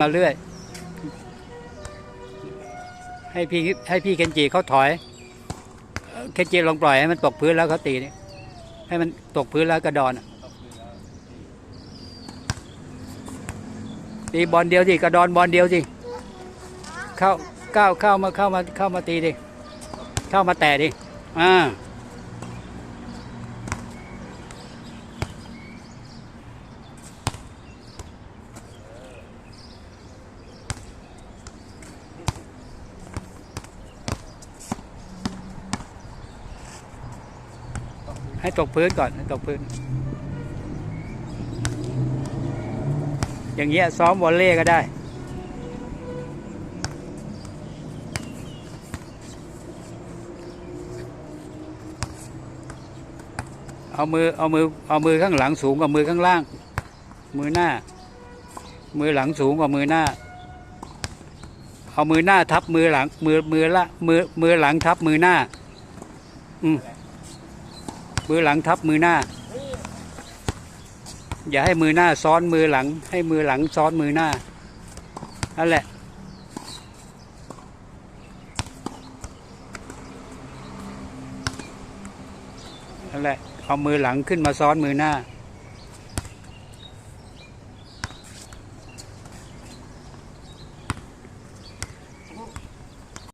มาเรื่อย ให้พี่ให้พี่เคนจิเขาถอย เคนจิลองปล่อยให้มันตกพื้นแล้วเขาตีนี่ให้มันตกพื้นแล้วกระดอนตีบอลเดียวสิกระดอนบอลเดียวสิเข้าก้าวเข้ามาเข้ามาเข้ามาตีดิเข้ามาแตะดิอ่า ให้ตกพื้นก่อนให้ตกพื้น อย่างเงี้ยซ้อมวอลเล่ก็ได้ เอามือเอามือเอามือข้างหลังสูงกว่ามือข้างล่าง มือหน้า มือหลังสูงกว่ามือหน้า เอามือหน้าทับมือหลังมือมือละมือมือหลังทับมือหน้า อืม มือหลังทับมือหน้า อย่าให้มือหน้าซ้อนมือหลัง ให้มือหลังซ้อนมือหน้านั่นแหละนั่นแหละเอามือหลังขึ้นมาซ้อนมือหน้า